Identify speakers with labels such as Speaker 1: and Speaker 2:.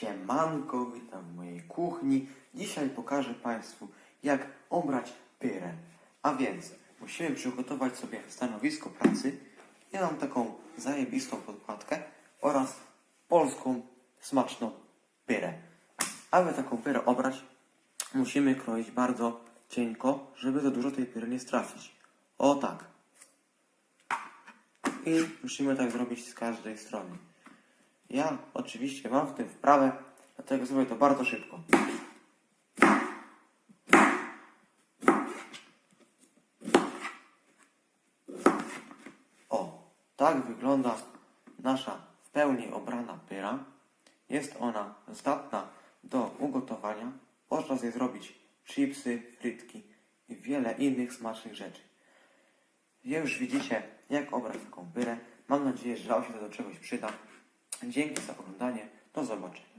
Speaker 1: Siemanko, witam w mojej kuchni. Dzisiaj pokażę Państwu, jak obrać pyrę. A więc musimy przygotować sobie stanowisko pracy. Ja mam taką zajebistą podkładkę oraz polską smaczną pyrę. Aby taką pyrę obrać, musimy kroić bardzo cienko, żeby za dużo tej pyry nie stracić. O tak. I musimy tak zrobić z każdej strony. Ja oczywiście mam w tym wprawę, dlatego zrobię to bardzo szybko. O, tak wygląda nasza w pełni obrana pyra. Jest ona zdatna do ugotowania. Można z niej zrobić chipsy, frytki i wiele innych smacznych rzeczy. Już widzicie, jak obrać taką pyrę. Mam nadzieję, że Wam się to do czegoś przyda. Dzięki za oglądanie. Do zobaczenia.